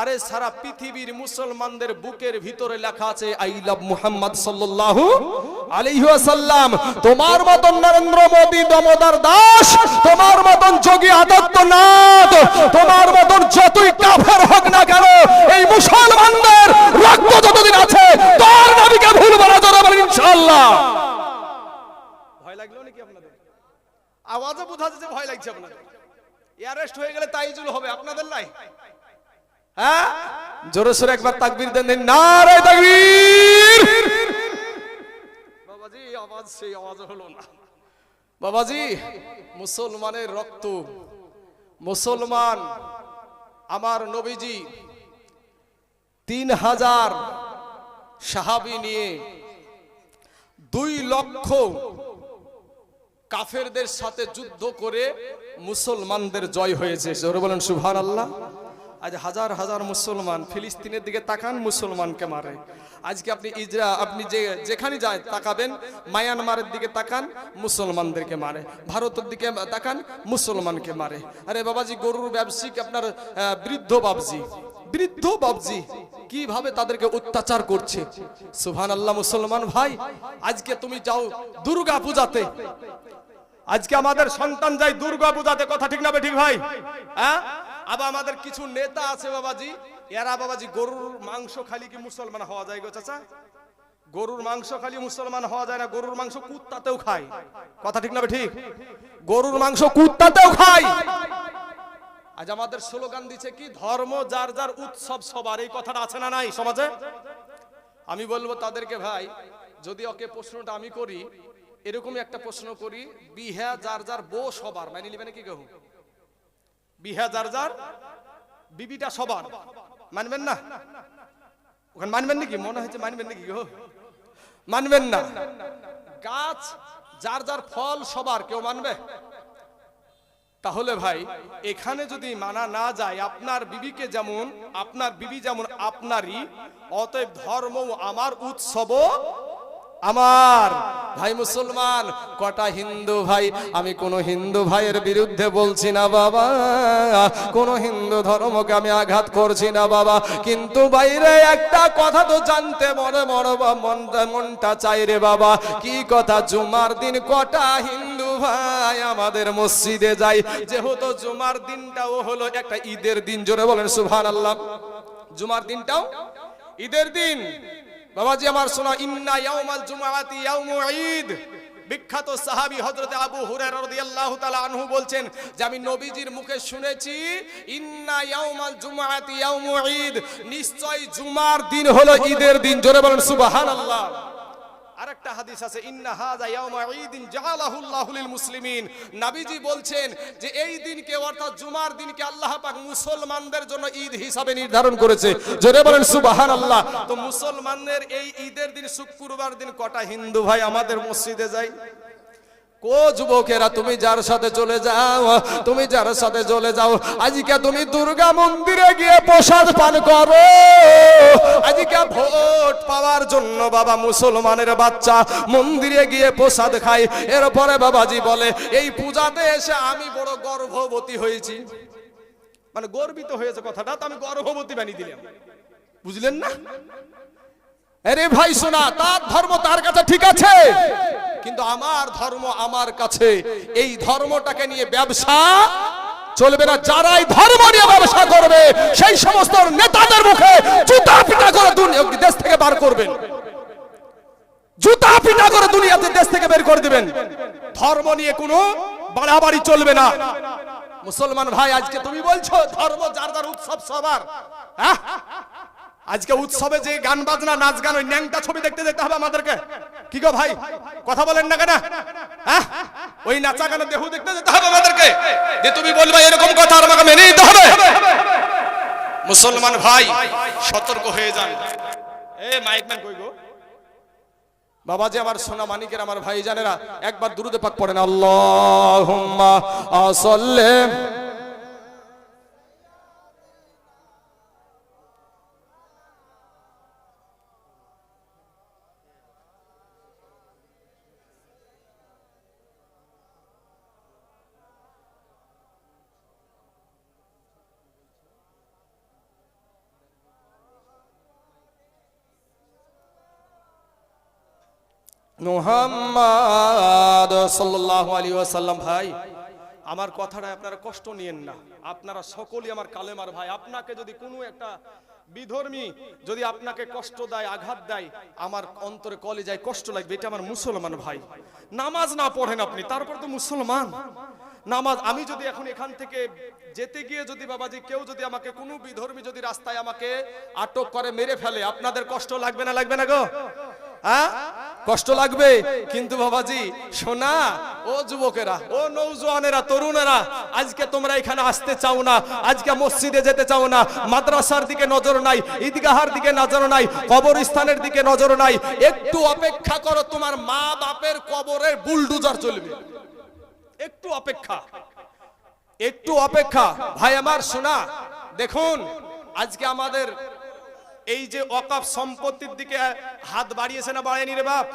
আরে সারা পৃথিবীর মুসলমানদের বুকের ভিতরে লেখা আছে, আই লাভ মুহাম্মদ সাল্লাল্লাহু আলাইহি ওয়াসাল্লাম। তোমার মতন নরেন্দ্র মোদি দমোদর দাস, তোমার মতন যোগী আদিত্যনাথ, তোমার মতন যতই কাফের হোক না কেন, এই মুসলমানদের রক্ত যতদিন আছে, তার নবীকে ভুল বলা যাবে না ইনশাআল্লাহ। ভয় লাগল নাকি আপনাদের? আওয়াজে বোঝা যাচ্ছে, ভয় লাগছে আপনাদের। অ্যারেস্ট হয়ে গেলে তাইজুল হবে, আপনাদের লাই হ্যাঁ? জোরে সোরে একবার তাকবির দেন নারে তাকবীর। বাবাজি, আওয়াজ সেই আওয়াজ হলো না। বাবাজি, মুসলমানের রক্ত। মুসলমান, আমার নবীজি, তিন হাজার সাহাবি নিয়ে দুই লক্ষ কাফেরদের সাথে যুদ্ধ করে মুসলমানদের জয় হয়েছে। জোরে বলেন সুভান আল্লাহ আজ হাজার হাজার মুসলমান ফিলিস্তিনের দিকে তাকান মুসলমানকে মারে। আজকে আপনি ইজরা, আপনি যে যেখানে যায় তাকাবেন, মায়ানমারের দিকে তাকান, মুসলমানদেরকে মারে। ভারতের দিকে তাকান, মুসলমানকে মারে। আরে বাবাজি, গরুর ব্যবসায়িক আপনার বৃদ্ধ বাবজি বৃদ্ধ বাবজি কীভাবে তাদেরকে অত্যাচার করছে? সুভান আল্লাহ মুসলমান ভাই, আজকে তুমি যাও দুর্গা পূজাতে। আজকে আমাদের সন্তান যায় দুর্গা পূজাতে, কথা ঠিক না ঠিক ভাই? হ্যাঁ? আবার আমাদের কিছু নেতা আছে বাবাজি। এরা বাবাজি গরুর মাংস খালি কি মুসলমান হওয়া যায় গো চাচা? গরুর মাংস খালি মুসলমান হওয়া যায় না, গরুর মাংস কুত্তাতেও খায়। কথা ঠিক না ঠিক? গরুর মাংস কুত্তাতেও খায়। আজ আমাদের স্লোগান দিচ্ছে কি, ধর্ম যার যার উৎসব সবার, এই কথাটা আছে না নাই সমাজে? আমি বলব তাদেরকে ভাই, যদি ওকে প্রশ্নটা আমি করি, এরকমই একটা প্রশ্ন করি, বিহা যার যার বো সবার মানি নিবেন কি কেউ? বিহা যার যার বিবিটা সবার। মানবেন না? ওখানে মানবেন নাকি? মনে হচ্ছে মানবেন নাকি গো? মানবেন না। গাছ, যার যার ফল সবার, কেউ মানবে? তাহলে ভাই, এখানে যদি মানা না যায়, আপনার বিবিকে যেমন, আপনার বিবি যেমন আপনারই, অতএব ধর্ম আমার উৎসব আমার ভাই মুসলমান, কটা হিন্দু ভাই? আমি কোন হিন্দু ভাইয়ের বিরুদ্ধে বলছি না বাবা। কোন হিন্দু ধর্মকে আমি আঘাত করছি না বাবা। কিন্তু বাইরে একটা কথা তো জানতে মনে মনে মনটা মনটা চাই রে বাবা। কি কথা? জুমার দিন কটা হিন্দু ভাই আমাদের মসজিদে যাই যেহেতু জুমার দিনটাও হলো একটা ঈদের দিন, জোরে বলেন সুভান আল্লাহ জুমার দিনটাও ঈদের দিন। বাবাজি আমার শোনা, ইন্না ইয়াউমাল জুমআতি ইয়াউমু ঈদ। বিখ্যাত সাহাবি হযরতে আবু হুরায়রা রাদিয়াল্লাহু তাআলা আনহু বলছেন যে আমি নবীজির মুখে শুনেছি, ইন্না ইয়াউমাল জুমআতি ইয়াউমু ঈদ। নিশ্চয় জুমার দিন হলো ঈদের দিন। জোরে বলেন, সুবহানাল্লাহ। আরেকটা হাদিস আছে, ইন্না হাযা ইয়াউমা ঈদিন জাআলাহুল্লাহু লিল মুসলিমিন। নবীজি বলছেন যে এই দিনকে অর্থাৎ জুমার দিনকে আল্লাহ পাক মুসলমানদের জন্য ঈদ হিসাবে নির্ধারণ করেছে। জোরে বলেন, সুবহানাল্লাহ। তো মুসলমানদের এই ঈদের দিন, শুক্রবার দিন কটা হিন্দু ভাই আমাদের মসজিদে যায়? কো যুবকেরা, তুমি যার সাথে চলে যাও, তুমি যার সাথে চলে যাও, আজকে তুমি দুর্গা মন্দিরে গিয়ে প্রসাদ পান করো। আজকে ভোট পাওয়ার জন্য বাবা মুসলমানের বাচ্চা মন্দিরে গিয়ে প্রসাদ খায়। এরপরে বাবাজি বলে, এই পূজাতে এসে আমি বড় গর্ভবতী হয়েছি। মানে গর্বিত হয়েছে কথাটা, তো আমি গর্ভবতী বানিয়ে দিলাম। বুঝলেন না? আরে ভাই শোনা, তার ধর্ম তার কাছে ঠিক আছে। কিন্তু আমার ধর্ম আমার কাছে। এই ধর্মটাকে নিয়ে ব্যবসা চলবে না। যারাই ধর্ম নিয়ে ব্যবসা করবে, সেই সমস্ত নেতাদের মুখে জুতা পিটা করে দেশ থেকে বার করবেন। জুতা পিটা করে দুনিয়াতে দেশ থেকে বের করে দিবেন। ধর্ম নিয়ে কোনো বাড়াবাড়ি চলবে না। মুসলমান ভাই, আজকে তুমি বলছো, ধর্ম যার যার উৎসব সবার। হ্যাঁ? আজকে উৎসবে যে গান বাজনা, নাচ গান, ওই ন্যাংটা ছবি দেখতে যেতে হবে আমাদেরকে। কি গো ভাই? কথা বলেন না কেন? হ্যাঁ? ওই নাচা গানে দেহু দেখতে যেতে হবে আমাদেরকে। যে তুমি বলবে এরকম কথা, আর আমাকে মেনে নিতে হবে। মুসলমান ভাই, সতর্ক হয়ে যান। এ, মাইক ম্যান কই গো? বাবাজি, আমার সোনা মানিকের আমার ভাই জানেরা একবার দুরুদে পাক পড়েন। আল্লাহুম্মা সাল্লি মোহাম্মদ সাল্লাল্লাহু আলাইহি ওয়াসাল্লাম ভাই, আমার কথাটা আপনারা কষ্ট নিয়েন না। আপনারা সকলেই আমার কালেমার ভাই। আপনাকে যদি কোনো একটা বিধর্মী যদি আপনাকে কষ্ট দেয়, আঘাত দেয়, আমার অন্তরে কলে যায় কষ্ট লাগবে, এটা আমার মুসলমান ভাই। নামাজ না পড়েন আপনি, তারপর তো মুসলমান। নামাজ, আমি যদি এখন এখান থেকে যেতে গিয়ে যদি বাবাজি, কেউ যদি আমাকে, কোনো বিধর্মী যদি রাস্তায় আমাকে আটক করে, মেরে ফেলে, আপনাদের কষ্ট লাগবে না লাগবে না গো? হ্যাঁ? কষ্ট লাগবে। কিন্তু বাবাজি, শোনা, ও যুবকেরা, ও নৌজওয়ানেরা তরুণেরা, আজকে তোমরা এখানে আসতে চাও না, আজকে মসজিদে যেতে চাও না, মাদ্রাসার দিকে নজর নাই, ঈদগাহার দিকে নজর নাই, কবরস্থানের দিকে নজর নাই, একটু অপেক্ষা করো, তোমার মা বাপের কবরের বুলডুজার চলবে। একটু অপেক্ষা একটু অপেক্ষা। ভাই আমার, শোনা, দেখুন, আজকে আমাদের এই যে অকাপ সম্পত্তির দিকে হাত বাড়িয়েছে না বাড়ায়নি রে বাপ?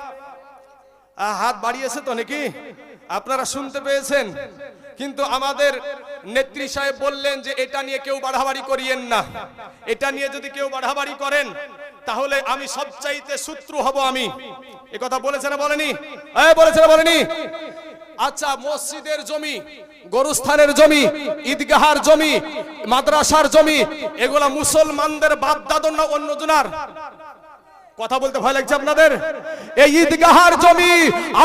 হাত বাড়িয়েছে তো নাকি? আপনারা শুনতে পেয়েছেন? কিন্তু আমাদের নেত্রী সাহেব বললেন যে এটা নিয়ে কেউ বাড়াবাড়ি করিয়েন না। এটা নিয়ে যদি কেউ বাড়াবাড়ি করেন, তাহলে আমি সবচাইতে শত্রু হব আমি। এ কথা বলেছে না বলেনি? এই বলেছে না বলেনি? আচ্ছা মসজিদের জমি গরুস্থানের জমি, ঈদগাহার জমি, মাদ্রাসার জমি, এগুলা মুসলমানদের বাপ দাদর না অন্য জনার? কথা বলতে ভয় লাগছে আপনাদের? এই ঈদগাহার জমি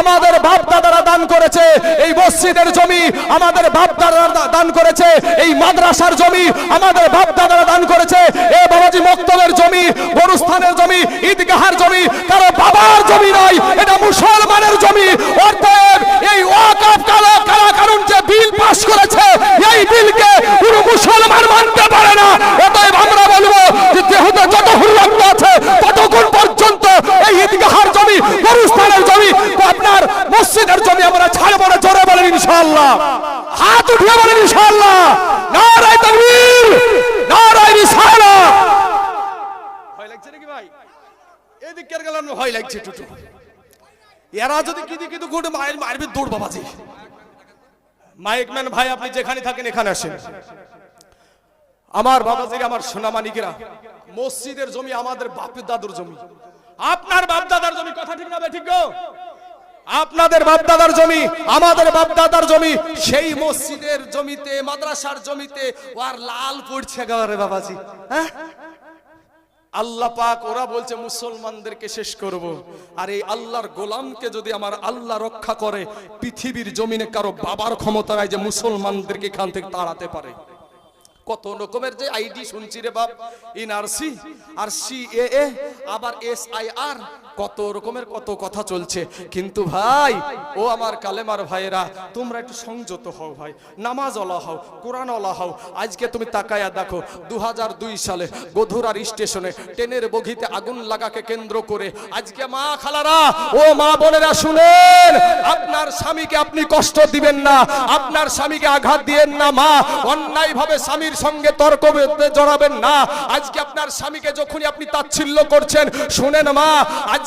আমাদের বাপ দাদারা দান করেছে, এই মসজিদের জমি আমাদের বাপ দাদারা দান করেছে, এই মাদ্রাসার জমি আমাদের বাপ দাদারা দান করেছে, এ বাবাজি মক্তবের জমি, গরুস্থানের জমি, ঈদগাহার জমি, কারও বাবার জমি নয়, এটা মুসলমানের জমি। অর্থাৎ এই ওয়াকাফ কালা কালা কানুন যে বিল পাস করেছে, এই বিলকে কোনো মুসলমান মানতে পারে না। অতএব আমরা বলব যে যেহেতু যত হুররক্ত আছে, ততক্ষণ পর্যন্ত এই ঈদগাহার জমি, গরুস্থানের জমি আপনার মসজিদের জমি আমরা ছাড়বো না, জোরে বলেন ইনশাআল্লাহ। হাত উঠিয়ে বলেন ইনশাআল্লাহ। নারায় তাকবীর, নারায় রিসালাহ ভয় লাগছে নাকি ভাই? এদিকে আর গেলাম, ভয় লাগছে টুটু এরা যদি কিদি, কিদু, গুড়, মায়ের মারবে দৌড় বাবাজি। মাইকম্যান ভাই, আপনি যেখানে থাকেন এখানে আসেন। আমার বাবাজির, আমার সোনা মানিকেরা মসজিদের জমি আমাদের বাপের দাদুর জমি। আপনার বাপ দাদার জমি কথা ঠিক না ঠিক আপনাদের বাপ দাদার জমি, আমাদের বাপ দাদার জমি, সেই মসজিদের জমিতে, মাদ্রাসার জমিতে আর লাল পড়ছে গাওয়ারে বাবাজি। হ্যাঁ? আল্লাহ পাক ওরা বলছে, মুসলমানদেরকে শেষ করব। আর এই আল্লাহর গোলামকে যদি আমার আল্লাহ রক্ষা করে, পৃথিবীর জমিনে কারও বাবার ক্ষমতা নাই যে মুসলমানদেরকে এখান থেকে তাড়াতে পারে। কত রকমের যে আইডি শুনছি রে বাপ ইনআরসি আর সি এ আবার এস আই আর কত রকমের কত কথা চলছে। কিন্তু ভাই, ও আমার কালেমার ভাইয়েরা, তোমরা একটু সংযত হও ভাই নামাজ ওলা হও কোরআন ওলা হও। আজকে তুমি তাকায়া দেখো দু সালে গধুরার স্টেশনে ট্রেনের বগিতে আগুন লাগাকে কেন্দ্র করে আজকে মা খালারা, ও মা বোনেরা শুনেন, আপনার স্বামীকে আপনি কষ্ট দিবেন না, আপনার স্বামীকে আঘাত দিবেন না, মা অন্যায় ভাবে স্বামীর সঙ্গে তর্ক জড়াবেন না। আজকে আপনার স্বামীকে যখনই আপনি তাচ্ছিল্য করছেন, শুনেন মা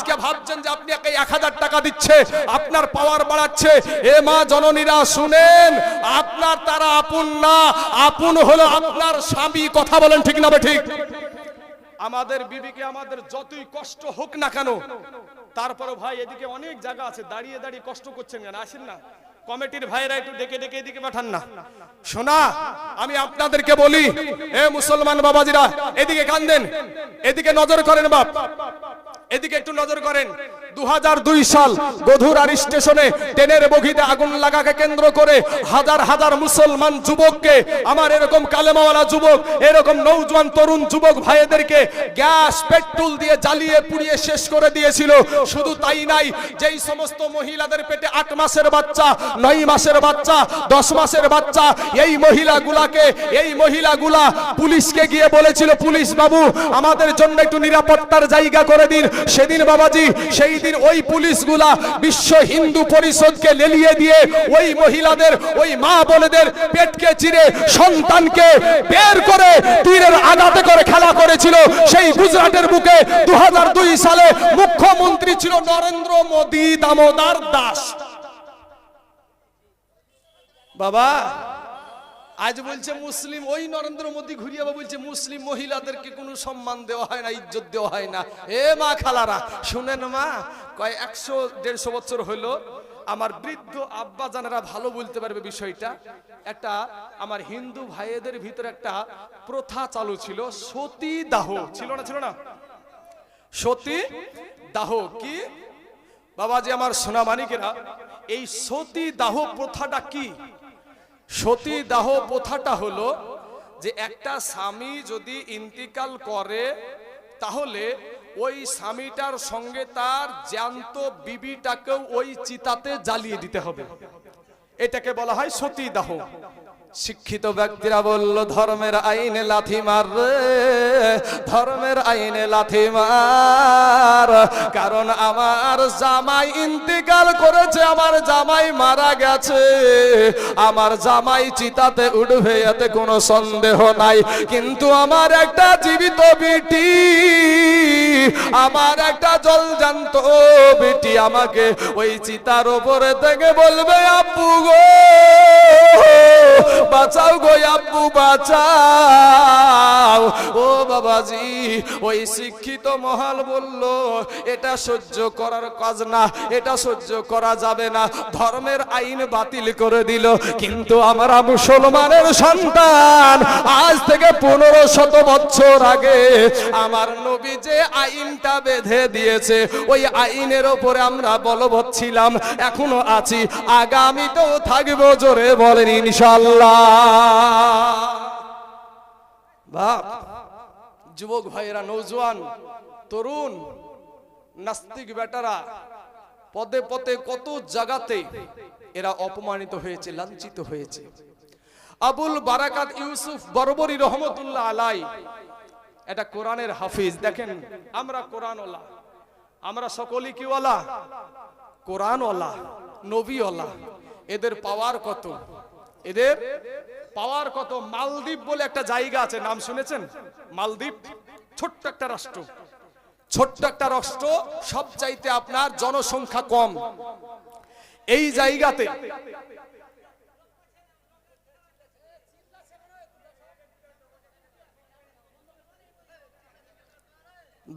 আজকে ভাবছেন যে আপনি একে হাজার টাকা দিচ্ছে, আপনার পাওয়ার বাড়াচ্ছে। এ মা জননীরা, শুনেন, আপনার তারা আপন না, আপন হলো আপনার স্বামী। কথা বলেন ঠিক না ঠিক? আমাদের বিবিকে আমাদের যতই কষ্ট হোক না কেন তারপরে ভাই এদিকে অনেক জায়গা আছে, দাঁড়িয়ে দাঁড়িয়ে কষ্ট করছেন কেন? আসেন না। কমিটির ভাইরা একটু ডেকে ডেকে এদিকে পাঠান না। শোনা, আমি আপনাদেরকে বলি, এ মুসলমান বাবাজিরা, এদিকে কান দেন এদিকে নজর করেন বাপ। এদিকে একটু নজর করেন। দু হাজার দুই সাল গধুরার স্টেশনে ট্রেনের বগিতে আগুন লাগাকে কেন্দ্র করে হাজার হাজার মুসলমান যুবককে, আমার এরকম কালেমাওয়ালা যুবক, এরকম নৌজওয়ান তরুণ যুবক ভাইদেরকে গ্যাস, পেট্রোল দিয়ে জ্বালিয়ে পুড়িয়ে শেষ করে দিয়েছিল। শুধু তাই নাই, যেই সমস্ত মহিলাদের পেটে আট মাসের বাচ্চা, নয় মাসের বাচ্চা, দশ মাসের বাচ্চা, এই মহিলাগুলাকে, এই মহিলাগুলা পুলিশকে গিয়ে বলেছিল, পুলিশ বাবু, আমাদের জন্য একটু নিরাপত্তার জায়গা করে দিন। সেদিন বাবাজি সেই দিন ওই পুলিশগুলা বিশ্ব হিন্দু পরিষদকে লেলিয়ে দিয়ে ওই মহিলাদের, ওই মা বোনেদের পেটকে চিরে সন্তানকে বের করে তীরের আঘাতে করে খেলা করেছিল। সেই গুজরাটের বুকে দু হাজার দুই সালে মুখ্যমন্ত্রী ছিল নরেন্দ্র মোদী দামোদর দাস। বাবা আজ বলছে মুসলিম, ওই নরেন্দ্র মোদী ঘুরিয়ে বলছে, মুসলিম মহিলাদেরকে কোনো সম্মান দেওয়া হয় না, ইজ্জত দেওয়া হয় না। এ মা খালারা, শুনেন মা, কয় একশো দেড়শো বছর হলো আমার বৃদ্ধ আব্বা জানারা ভালো বলতে পারবে বিষয়টা। একটা আমার হিন্দু ভাইয়েদের ভিতরে একটা প্রথা চালু ছিল, সতী দাহ। ছিল না ছিল না? সতী দাহ কি? বাবাজি, আমার সোনা মানিকেরা এই সতী দাহ প্রথাটা কি? সতী দাহ প্রথাটা হলো যে একটা স্বামী যদি ইন্তিকাল করে, তাহলে ওই স্বামীটার সঙ্গে তার জ্যান্ত বিবিটাকেও ওই চিতাতে জ্বালিয়ে দিতে হবে। এটাকে বলা হয় সতী দাহ। শিক্ষিত ব্যক্তিরা বলল, ধর্মের আইনে লাথি মার রে, ধর্মের আইনে লাথি মার। কারণ আমার জামাই ইন্তিকাল করেছে, আমার জামাই মারা গেছে। আমার জামাই চিতাতে উঠবে, এতে কোনো সন্দেহ নাই। কিন্তু আমার একটা জীবিত বিটি, আমার একটা জলজান্ত বেটি আমাকে ওই চিতার ওপরে থেকে বলবে আপু গো বাঁচাও গো আব্বু, বাঁচাও। ও বাবাজি, ওই শিক্ষিত মহাল বলল, এটা সহ্য করার কাজ না, এটা সহ্য করা যাবে না। ধর্মের আইন বাতিল করে দিল, কিন্তু আমরা মুসলমানের সন্তান। আজ থেকে পনেরো শত বছর আগে আমার নবী যে আইনটা বেঁধে দিয়েছে, ওই আইনের ওপরে আমরা বলবৎ ছিলাম, এখনও আছি। আগামীতেও থাকব জোরে বলেন ইনশাল্লাহ যুবক ভাইয়েরা নৌজওয়ান তরুণ, নাস্তিক বেটারা, পদে পদে কত জায়গাতে এরা অপমানিত হয়েছে, লাঞ্ছিত হয়েছে। আবুল বারাকাত ইউসুফ বরবরি রহমতুল্লাহ আলাই, এটা কোরআনের হাফিজ। দেখেন, আমরা কোরআনওয়ালা, আমরা সকলেই কিওয়ালা? কোরআনওয়ালা, নবীওয়ালা। এদের পাওয়ার কত? এদের পাওয়ার কত? মালদ্বীপ বলে একটা জায়গা আছে, নাম শুনেছেন? মালদ্বীপ, ছোট্ট একটা রাষ্ট্র। ছোট্ট একটা রাষ্ট্র সব চাইতে আপনার জনসংখ্যা কম। এই জায়গাতে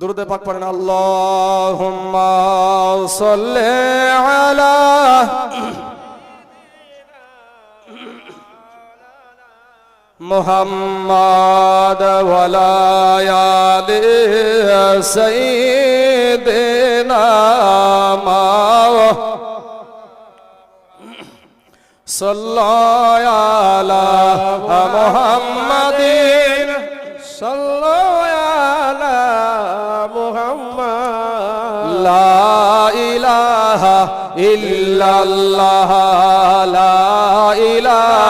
দুরুদে পাক পড়েন, আল্লাহুম্মা সাল্লি আলা মুহাম্মাদ ওয়ালা আলি সাইয়্যিদিনা মা সাল্লাল্লাহু আলা মুহাম্মাদিন লা ইলাহা ইল্লাল্লাহ লা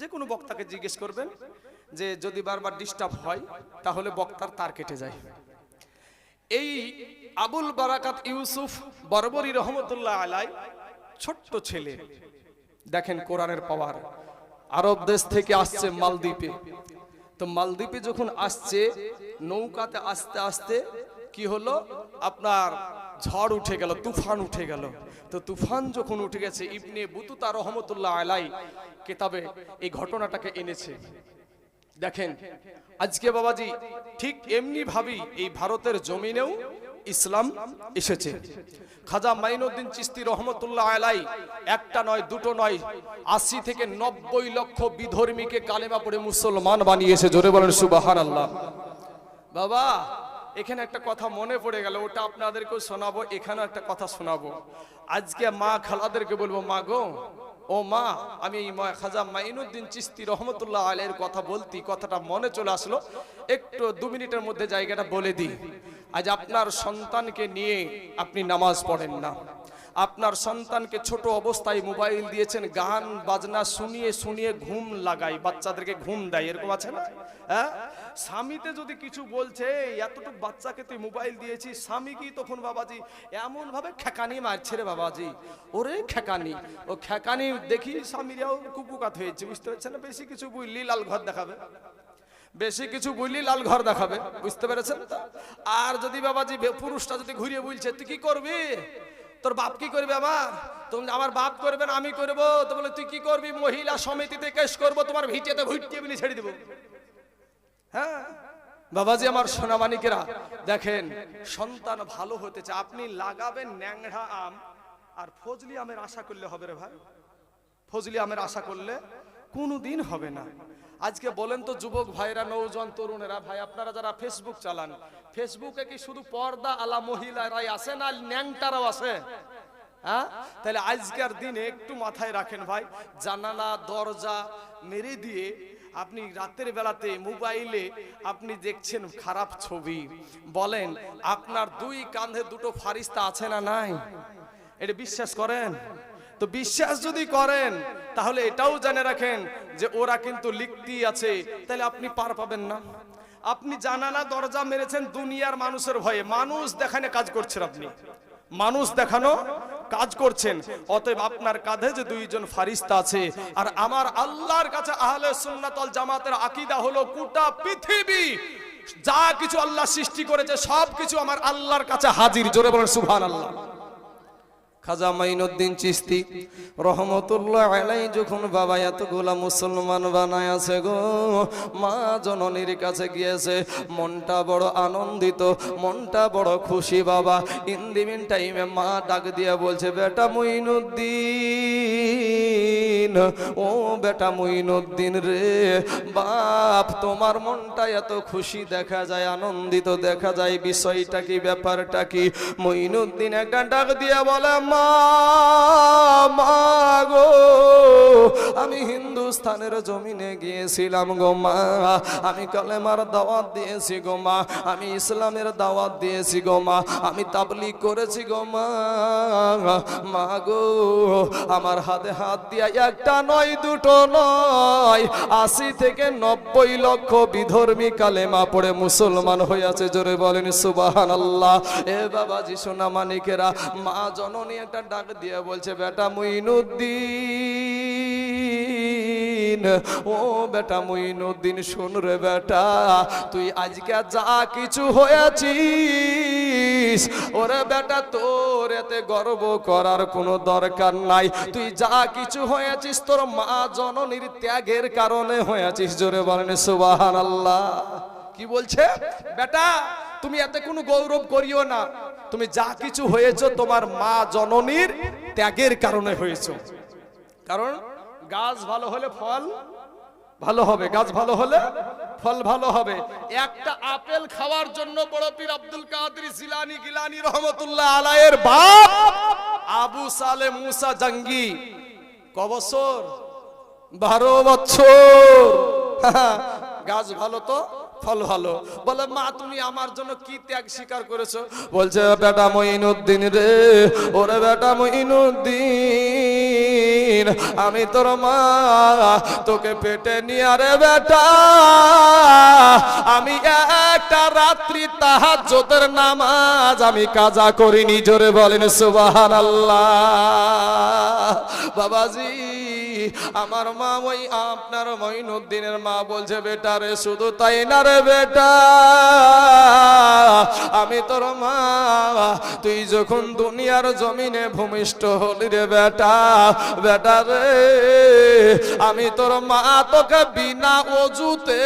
যে কোনো বক্তাকে জিজ্ঞেস করবেন যে যদি বারবার ডিস্টার্ব হয়, তাহলে বক্তার তার কেটে যায়। এই আবুল বারাকাত ইউসুফ বরবরি রহমতুল্লাহ আলাই ছোট্ট ছেলে। দেখেন কোরআনের পাওয়ার। আরব দেশ থেকে আসছে মালদ্বীপে। তো মালদ্বীপে যখন আসছে, নৌকাতে আস্তে আস্তে কি হলো? আপনার ঝড় উঠে গেল, তুফান উঠে গেল। তো তুফান যখন উঠে গেছে, ইবনে বুতুতা রহমতুল্লাহ আলাই কেতাবে এই ঘটনাটাকে এনেছে। দেখেন, আজকে বাবাজি ঠিক এমনি ভাবি এই ভারতের জমিনেও ইসলাম এসেছে। খাজা মাইনুদ্দিন চিস্তি রহমতুল্লাহ আলাই একটা নয়, দুটো নয়, আশি থেকে নব্বই লক্ষ বিধর্মীকে কালেমা পড়ে মুসলমান বানিয়েছে। জোরে বলেন সুবাহান আল্লাহ বাবা এখানে একটা কথা মনে পড়ে গেল, ওটা আপনাদেরকেও শোনাবো, এখানেও একটা কথা শোনাবো। আজকে মা খালাদেরকে বলব, মা গো, ও মা, আমি খাজা মাইনুদ্দিন চিস্তি রহমতুল্লাহ আলের কথা বলতি, কথাটা মনে চলে আসলো। একটু দু মিনিটের মধ্যে জায়গাটা বলে দিই। আজ আপনার সন্তানকে নিয়ে আপনি নামাজ পড়েন না। আপনার সন্তানকে ছোট অবস্থায় মোবাইল দিয়েছেন, গান, বাজনা শুনিয়ে শুনিয়ে ঘুম লাগায় বাচ্চাদেরকে ঘুম দেয়, এরকম আছে না? হ্যাঁ? স্বামীতে যদি কিছু বলছে, এতটুকু বাচ্চাকে তুই মোবাইল দিয়েছিস, স্বামী কি তখন বাবাজি? এমন ভাবে খেকানি মারছে রে বাবাজি। ওরে খেকানি ও খেকানি দেখি স্বামীরাও কুপুকাত হয়েছে, বুঝতে পারছেন না? বেশি কিছু বুঝলি লাল ঘর দেখাবে। বেশি কিছু বুঝলি লাল ঘর দেখাবে, বুঝতে পেরেছেন? আর যদি বাবাজি পুরুষটা যদি ঘুরিয়ে বলছে, তুই কি করবি? তোর বাপ কি করবে আমার? তুমি আমার বাপ করবে না, আমি করব। তো বলে, তুই কি করবি? মহিলা সমিতিতে কেস করব, তোমার ভিটেতে ভুটিয়ে বিলি ছেড়ে দেবো। হ্যাঁ? বাবাজি আমার সোনামানিকেরা, দেখেন, সন্তান ভালো হতে চায়। আপনি লাগাবেন ন্যাংরা আম আর ফজলি আমের আশা করলে হবে রে ভাই। ফজলি আমের আশা করলে কোনোদিন হবে না। আজকে বলেন তো যুবক ভাইরা, নৌজন, তরুণেরা, ভাই, আপনারা যারা ফেসবুক চালান ফেসবুকে কি শুধু পর্দা আলা মহিলারাই আছে না ন্যাংটারাও আছে? হ্যাঁ? তাহলে আজকের দিনে একটু মাথায় রাখেন ভাই, জানালা, দরজা মেরে দিয়ে আপনি রাতের বেলাতে মোবাইলে আপনি দেখছেন খারাপ ছবি। বলেন, আপনার দুই কাঁধে দুটো ফারিস্তা আছে না নাই? এটা বিশ্বাস করেন? তো বিশ্বাস যদি করেন, তাহলে এটাও জেনে রাখেন যে ওরা কিন্তু লিখতেই আছে। তাহলে আপনি পার পাবেন না। আপনি জানালা, দরজা মেরেছেন দুনিয়ার মানুষের ভয়ে। মানুষ দেখানে কাজ করছেন আপনি। মানুষ দেখানো কাজ করছেন। অতএব আপনার কাঁধে যে দুইজন ফারিস্তা আছে, আর আমার আল্লাহর কাছে আহলে সুন্নাতল জামাতের আকীদা হলো গোটা পৃথিবী। যা কিছু আল্লাহ সৃষ্টি করেছে সব কিছু আমার আল্লাহর কাছে হাজির। জোরে বলেন সুবহানাল্লাহ। খাজা মাইনুদ্দিন চিস্তি রহমতুল্লাহ আলাই যখন বাবা এত এতগুলা মুসলমান বানায় আছে গো, মা জননীর কাছে গিয়েছে, মনটা বড় আনন্দিত, মনটা বড় খুশি বাবা। ইন্দিমিন টাইমে মা ডাক দিয়ে বলছে, বেটা মইনুদ্দিন ও বেটা মইনুদ্দিন রে, বাপ, তোমার মনটা এত খুশি দেখা যায়, আনন্দিত দেখা যায়, বিষয়টা কি, ব্যাপারটা কি? মইনুদ্দিন একটা ডাক দিয়ে বলে, মা মা গো আমি হিন্দুস্তানের জমিনে গিয়েছিলাম গো মা। আমি কালেমার দাওয়াত দিয়েছি গো মা। আমি ইসলামের দাওয়াত দিয়েছি গো মা। আমি তাবলিগ করেছি গো মা। গো, আমার হাতে হাত দিয়া একটা নয়, দুটো নয়। আশি থেকে নব্বই লক্ষ বিধর্মী কালেমা পড়ে মুসলমান হইয়াছে। জোরে বলেন সুবাহান আল্লাহ এ বাবাজি, সোনা মানিকেরা, মা জননী একটা ডাক দিয়ে বলছে, বেটা মুইনুদ্দিন ও বেটা মুইনুদ্দিন শুন রে বেটা, তুই আজকে যা কিছু হয়েছিস, ওরে বেটা তোর এতে গর্ব করার কোনো দরকার নাই। তুই যা কিছু হয়েছিস, তোর মা জননীর ত্যাগের কারণে হয়েছিস, জোরে বলেন সুবাহান আল্লাহ কি বলছে? বেটা, তুমি এতে কোনো গৌরব করিও না। তুমি যা কিছু হয়েছো তোমার মা জননীর ত্যাগের কারণে হয়েছো। কারণ গাছ ভালো হলে ফল, ভালো হবে। গাছ ভালো হলে ফল ভালো হবে। একটা আপেল খাওয়ার জন্য বড় পীর আব্দুল কাদের জিলানি গিলানি রহমতুল্লাহ আলায়ের বাপ আবু সালে মুসা জঙ্গি। ক বছর? বারো বছর। গাছ ভালো তো? ফল ভালো। বলে, মা, তুমি আমার জন্য কি ত্যাগ স্বীকার করেছ? বলছে, বেটা মঈনুদ্দিন রে, ওরে বেটা মঈনুদ্দিন, আমি তোর মা, তোকে পেটে নিয়ে রে বেটা, আমি একটা রাত্রি তাহাজ্জুদের নামাজ আমি কাজা করিনি, জোরে বলেন সুবহানাল্লাহ। বাবাজি, আমার মা ওই আপনার মঈনুদ্দিনের মা বলছে, বেটা রে, শুধু তাই না রে বেটা, আমি তোর মা, তুই যখন দুনিয়ার জমিনে ভূমিষ্ঠ হলি রে বেটা বেটা রে, আমি তোর মা তোকে বিনা অজুতে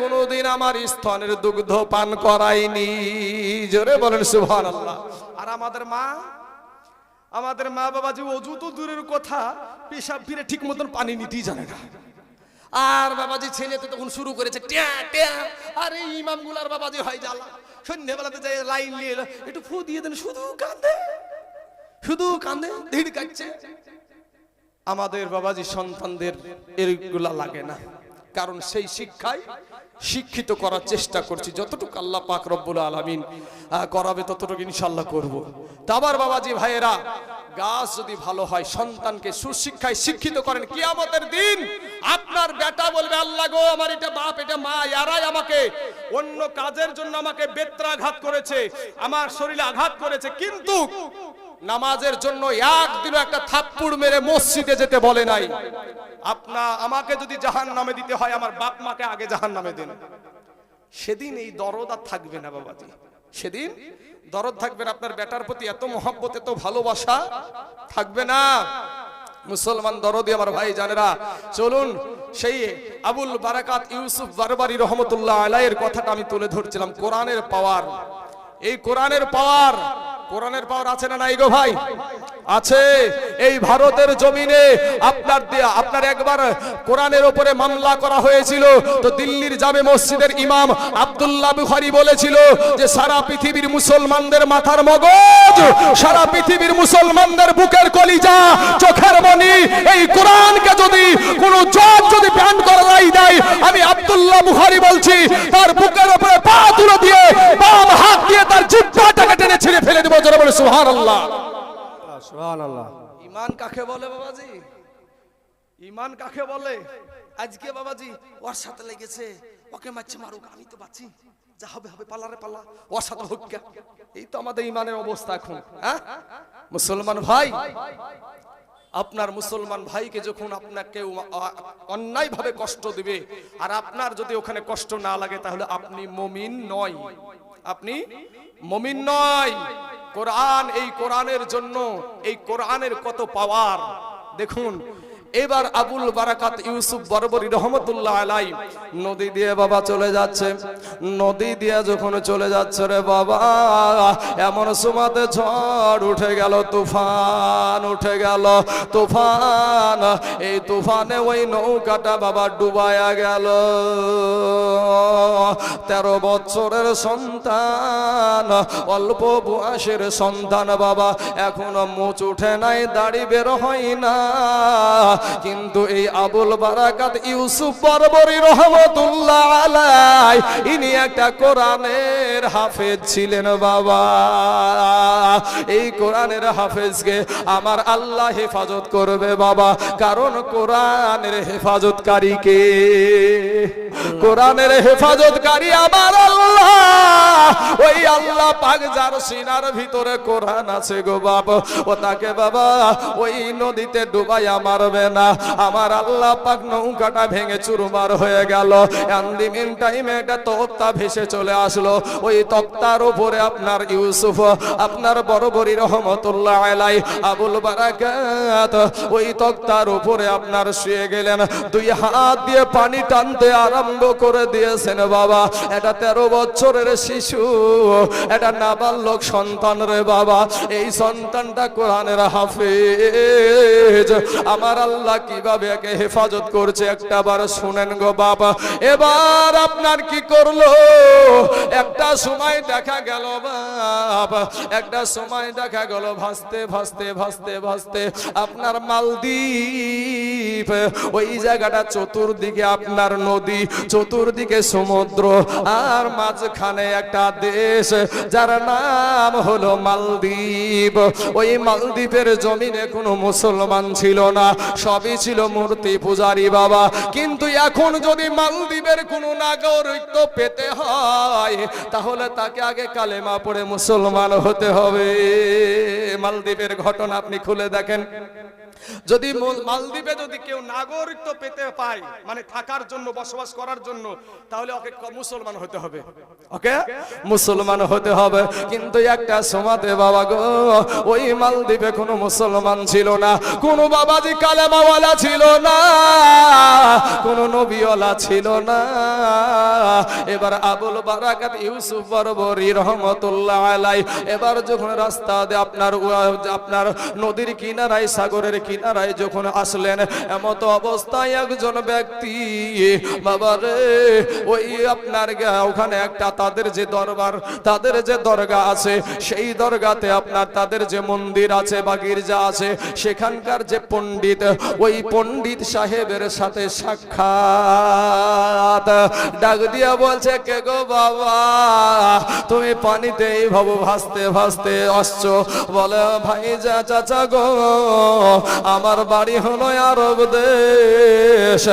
কোনোদিন আমার স্তনের দুগ্ধ পান করাইনি। জোরে বলেন সুবহানাল্লাহ। আর আমাদের মা আমাদের মা বাবা যে অজু তো দূরের কথা পেশাব ফিরে ঠিক মতন পানি নিতেই জানে না। আর বাবাজি ছেলে তো তখন শুরু করেছে আরে ইমামগুলার বাবাজি হয় জ্বালা সন্ধ্যেবেলাতে যাই লাইন নিয়ে এলো, একটু ফু দিয়ে দেন শুধু কাঁদে শুধু কাঁদে ধীর কাটছে আমাদের বাবাজি সন্তানদের এগুলা লাগে না কারণ সেই শিক্ষায় শিক্ষিত করার চেষ্টা করছি যতটুকু আল্লাহ পাক রব্বুল আলমিন করাবে ততটুকু ইনশাল্লাহ করব। তা আবার বাবাজি ভাইয়েরা, গাছ যদি ভালো হয়, সন্তানকে সুশিক্ষায় শিক্ষিত করেন, কিয়ামতের দিন আপনার বেটা বলবে, আল্লাহ গো, আমার এটা বাপ, এটা মা ইয়ারাই আমাকে অন্য কাজের জন্য আমাকে বেত্রাঘাত করেছে, আমার শরীরে আঘাত করেছে কিন্তু নামাজের জন্য একদিনও একটা থাপ্পুড় মেরে মসজিদে যেতে বলে নাই। আপনা, আমাকে যদি জাহান নামে দিতে হয়, আমার বাপ মাকে আগে জাহান নামে দিন। সেদিন এই দরদ আর থাকবে না বাবাজি। সেদিন দরদ থাকবে না, আপনার বেটার প্রতি এত মহব্বত, এত ভালোবাসা থাকবে না। মুসলমান দরদি আমার ভাই জানেরা, চলুন সেই আবুল বারাকাত ইউসুফ বারবারি রহমতুল্লাহ আলাইয়ের কথাটা আমি তুলে ধরছিলাম। কোরআনের পাওয়ার। এই কোরআনের পাওয়ার কোরআনের পাওয়ার আছে না নাই গো ভাই? আছে। এই ভারতের জমিনে আপনার আপনার একবার কোরআনের উপরে মামলা করা হয়েছিল। তো দিল্লির জামে মসজিদের ইমাম আব্দুল্লাহ বুখারী বলেছিল যে, সারা পৃথিবীর মুসলমানদের মাথার মগজ, সারা পৃথিবীর মুসলমানদের বুকের কলিজা, চোখের মনি, এই কোরআনকে যদি কোনো জজ যদি ব্যান করা নাই দেয়, আমি আব্দুল্লাহ বুখারী বলছি, তার বুকের উপরে পা তুলে দিয়ে বাম হাত দিয়ে তার জিহ্বাটাকে টেনে ছিঁড়ে ফেলে দেবো। জোরে বলে সুবহানাল্লাহ সুবহানাল্লাহ। ইমান কাকে বলে বাবাজি? ইমান কাকে বলে? আজকে বাবাজি, ওর সাথে লেগেছে। ওকে মারছে, মারুক, আমি তো বাঁচি। যা হবে হবে পালারে পালা। ওর সাথে হোক এই তো আমাদের ইমানের অবস্থা এখন হ্যাঁ? মুসলমান ভাই, আপনার মুসলমান ভাইকে যখন আপনাকে অন্যায় ভাবে কষ্ট দিবে, আর আপনার যদি ওখানে কষ্ট না লাগে, তাহলে আপনি মমিন নয়। আপনি মমিন নয়। কোরআন এই কোরআনের জন্য এই কোরআনের কত পাওয়ার দেখুন এবার আবুল বারাকাত ইউসুফ বরবরি রহমতুল্লাহ আলাই নদী দিয়ে বাবা চলে যাচ্ছে। নদী দিয়ে যখন চলে যাচ্ছে রে বাবা, এমন সুমাতে ঝড় উঠে গেল, তুফান উঠে গেল, তুফান। এই তুফানে ওই নৌকাটা বাবা ডুবায়া গেল। তেরো বছরের সন্তান, অল্প বয়সের সন্তান বাবা, এখনও মুচ উঠে নাই, দাড়ি বের হয় না। কিন্তু এই আবুল বারাকাত ইউসুফ বরবরি রহমতুল্লাহ আলাই ইনি একটা কোরআনের হাফেজ ছিলেন বাবা। এই কোরআনের হাফেজকে আমার আল্লাহ হেফাজত করবে বাবা। কারণ কোরআনের হেফাজতকারীকে কোরআনের হেফাজতকারী আমার আল্লাহ। ওই আল্লাহ পাক যার সিনার ভিতরে কোরআন আছে গো বাবা ও তাকে বাবা, ওই নদীতে ডুবাইয়া মারবে না, আমার আল্লাহ পাক নৌকাটা ভেঙে চুরমার হয়ে গেল। আন্দিমিন টাইমে একটা তক্তা ভেসে চলে আসলো। ওই তক্তার উপরে আপনার ইউসুফ, আপনার বড়বরি রহমতুল্লাহ আলাই আবুল বারাকাত। ওই তক্তার উপরে আপনার শুয়ে গেলেন। দুই হাত দিয়ে পানি টানতে আরম্ভ করে দিয়েছেন বাবা। এটা তেরো বছরের শিশু, এটা নাবালক সন্তান রে বাবা। এই সন্তানটা কোরআনের হাফেজ। আমার আল্লাহ কীভাবে একে হেফাজত করছে একটা বার শুনেন গো বাবা। এবার আপনার কি করল? একটা সময় দেখা গেল বাবা। একটা সময় দেখা গেল ভাসতে ভাসতে ভাসতে ভাসতে আপনার মালদ্বীপ, ওই জায়গাটা চতুর্দিকে আপনার নদী, চতুর্দিকে সমুদ্র আর মাঝখানে একটা দেশ যার নাম হলো মালদ্বীপ। ওই মালদ্বীপের জমিনে কোনো মুসলমান ছিল না। সবই ছিল মূর্তি পূজারী বাবা। কিন্তু এখন যদি মালদ্বীপের কোনো নাগরিক পেতে হয়, তাহলে তাকে আগে কালেমা পড়ে মুসলমান হতে হবে। মালদ্বীপের ঘটনা আপনি খুলে দেখেন। যদি মালদ্বীপে যদি কেউ নাগরিকত্ব পেতে পায় মানে থাকার জন্য, বসবাস করার জন্য, তাহলে ওকে মুসলমান হতে হবে। ওকে? মুসলমান হতে হবে। কিন্তু একটা সমাতে বাবা গো, ওই মালদ্বীপে কোনো মুসলমান ছিল না, কোনো বাবাজি কালেমাওয়ালা ছিল না, কোনো নবীওয়ালা ছিল না। এবার আবুল বারাকাত ইউসুফ বরবরি রহমতুল্লাহ আলাই এবার যখন রাস্তা আপনার আপনার নদীর কিনারায় সাগরের কিনারায় যখন আসলেন, এমত অবস্থায় একজন ব্যক্তি, বাবা রে, ওই আপনার ওখানে একটা তাদের যে দরবার, তাদের যে দরগা আছে, সেই দরগাতে আপনার তাদের যে মন্দির আছে, বা গির্জা আছে, সেখানকার যে পণ্ডিত, ওই পণ্ডিত সাহেবের সাথে সাক্ষাৎ। ডাক দিয়া বলছে, কে গো বাবা, তুমি পানিতে এইভাবে ভাসতে ভাসতে আসছো। বলে, ভাই যা, চাচা গো আমার বাড়ি হলো আরব দেশ।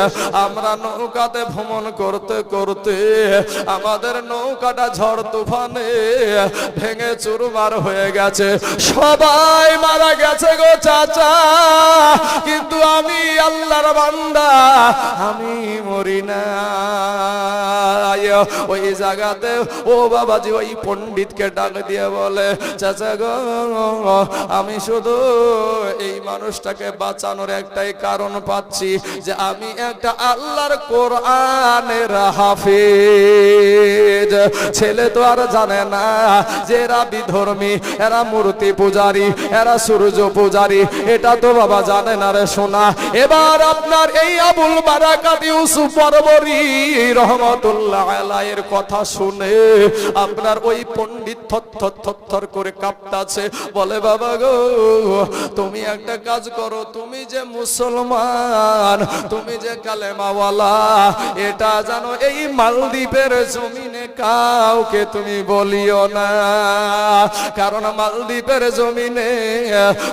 আমরা নৌকাতে ভ্রমণ করতে করতে আমাদের নৌকাটা ঝড় তুফানে ভেঙে চুরমার হয়ে গেছে। সবাই মারা গেছে গো চাচা, কিন্তু আমি আল্লাহর বান্দা, আমি মরি না। ওই জায়গাতে ও বাবাজি ওই পণ্ডিতকে ডাক দিয়ে বলে, চাচা গো, আমি শুধু মানুষটাকে বাঁচানোর একটাই কারণ পাচ্ছি যে আমি একটা আল্লাহর কোরআনের হাফিজ। ছেলে তো আর জানে না যে এরা বিধর্মী, এরা মূর্তি পূজারি, এরা সূর্য পূজারি, এটা তো বাবা জানে না রে শোনা এবার আপনার এই আবুল বারাকাত ইউসুফ বরবরি রহমতুল্লাহ আলাইয়ের কথা শুনে আপনার ওই পণ্ডিত থর থর করে কাঁপতাছে। বলে, বাবা গো, তুমি একটা কাজ করো, তুমি যে মুসলমান, তুমি যে কালেমাওয়ালা, এটা জানো এই মালদ্বীপের জমিনে কাউকে তুমি বলিও না। কারণ মালদ্বীপের জমিনে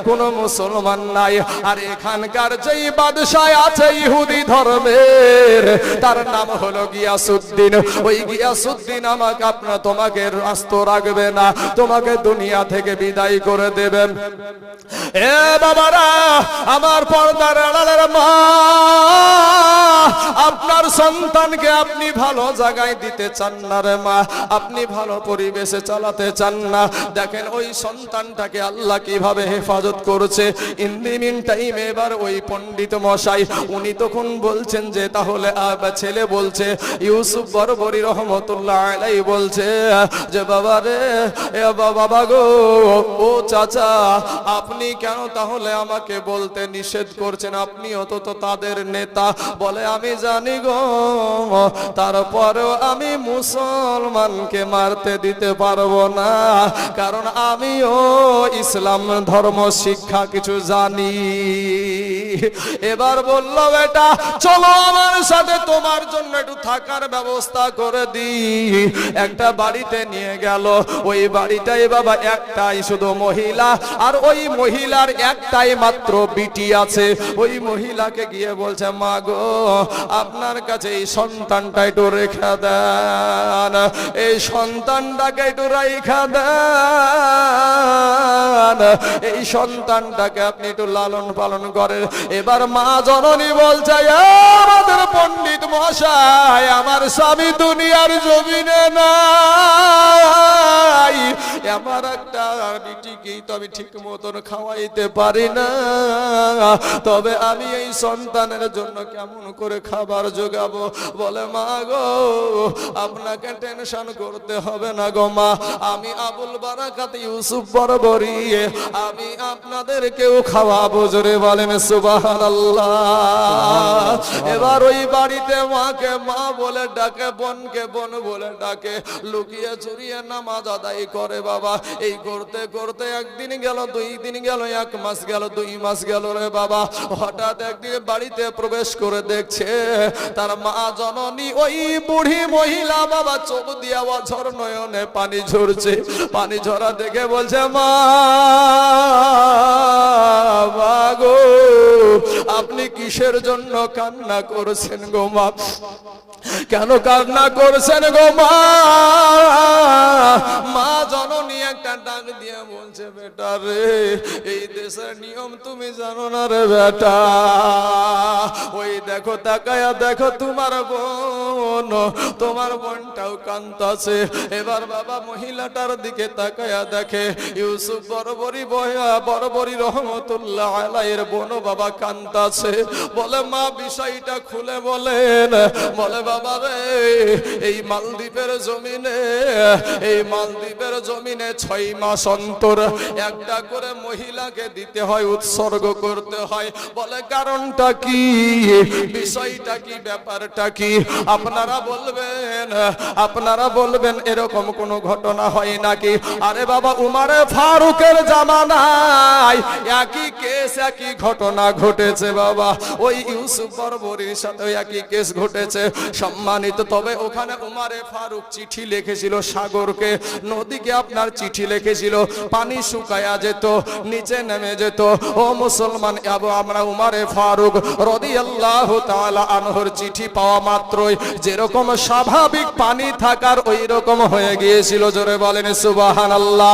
কোন মুসলমান নাই, আর এখানকার যেই বাদশাহ আছে ইহুদি ধর্মের, তার নাম হলো গিয়াসুদ্দিন। ওই গিয়াসুদ্দিন আমাকে আপনার তোমাকে রাস্ত রাখবে না, তোমাকে দুনিয়া থেকে বিদায় করে দেবেন। এ বাবারা আমার পর্দার আড়ালের মা। আপনার সন্তানকে আপনি ভালো জায়গায় দিতে চান না রে মা। আপনি ভালো পরিবেশে চালাতে চান না। দেখেন ওই সন্তানটাকে আল্লাহ কীভাবে হেফাজত করছে। ইন দি টাইম এবার ওই পণ্ডিত মশাই, উনি তখন বলছেন যে, তাহলে ছেলে বলছে, ইউসুফ বরবরি রহমতুল্লাহ আলাই বলছে যে, বাবা রে বাবা গো, ও চাচা, আপনি কেন তাহলে আমাকে বলতে নিষেধ করছেন আপনিও তো তো তাদের নেতা। বলে, আমি জানি গো, তারপরেও আমি মুসলমানকে মারতে দিতে পারব না। কারণ আমিও ইসলাম ধর্ম, শিক্ষা কিছু জানি। এবার বলল, বেটা, চলো আমার সাথে, তোমার জন্য একটু থাকার ব্যবস্থা করে দি একটা বাড়িতে নিয়ে গেল। ওই বাড়িটাই বাবা একটাই শুধু মহিলা, আর ওই মহিলার একটাই মাত্র বিটি আছে। ওই মহিলাকে গিয়ে বলছে, মা গো, আপনার কাছে এই সন্তানটা একটু রেখা দেন। এই সন্তানটাকে একটু রেখা দেন। এই সন্তানটাকে আপনি একটু লালন পালন করেন। এবার মা জননী বলছে, "এ আমাদের পণ্ডিত মশাই, আমার স্বামী দুনিয়ার জমিনে নাই। আমার একটা বিটিকেই তো আমি ঠিক মতন খাওয়াইতে পারি না। তবে আমি এই সন্তানের জন্য কেমন করে খাবার যোগাবো বলে, মা গো, আপনাকে টেনশন করতে হবে না গো মা। আমি আবুল বারাকাত, ইউসুফ বরবরি আমি আপনাদেরকেও খাওয়াবো জোরে বলেন, সুবহানাল্লাহ। এবার ওই বাড়িতে মাকে মা বলে ডাকে, বোনকে বোন বলে ডাকে, লুকিয়ে চুরিয়ে নামাজ আদায় করে বাবা। এই করতে করতে একদিন গেল, দুই দিন গেল, এক মাস গেল দুই মাস গেল রে বাবা। হঠাৎ একদিন বাড়িতে প্রবেশ করে দেখছে তার মা জননী ওই বুড়ি মহিলা বাবা চোখ দিয়া অঝর নয়নে পানি ঝরছে। পানি ঝরা দেখে বলছে, মা মা গো, আপনি কিসের জন্য কান্না করছেন গো মা? কেন কান্না করছেন গো মা? জননী একটা ডাক দিয়ে বলছে, বেটা রে, এই দেশের নিয়ম তুমি জানো না রে বেটা। ওই দেখো, তাকায়া দেখো তোমার বোন, তোমার বোনটাও কান্তাছে এবার বাবা মহিলাটার দিকে তাকায়া দেখে, ইউসুফ বরবরি বয়া, বরবরি রহমতুল্লাহ আলাইয়ের বোন বাবা কান্তাছে বলে, মা, বিষয়টা খুলে বলেন। বলে বাবা রে, এই মালদ্বীপের জমিনে, এই মালদ্বীপের জমিনে ছয় মাস অন্তর একটা করে মহিলাকে দিতে হয়, উৎসর্গ করতে হয়। বলে কারণটা কি? বিষয়টা কি? ব্যাপারটা কি? আপনারা বলবেন আপনারা বলবেন, এরকম কোনো ঘটনা হয় নাকি? আরে বাবা, উমারে ফারুকের জামানায় একই কেস, একই ঘটনা ঘটেছে বাবা। ওই ইউসুফ বরবরির সাথে একই কেস ঘটেছে। সম্মানিত, তবে ওখানে উমারে ফারুক চিঠি লিখেছিল সাগরকে, নদীকে আপনার চিঠি লিখেছিল, পানি শুকায়া যেত, নিচে নেমে যেত। ও মুসলমান, আবু, আমরা উমারে ফারুক রদিয়াল্লাহু তাআলা আনহর চিঠি পাওয়া মাত্রই যেরকম স্বাভাবিক পানি থাকার ওই রকম হয়ে গিয়েছিল, জোরে বলেন সুবহানাল্লাহ।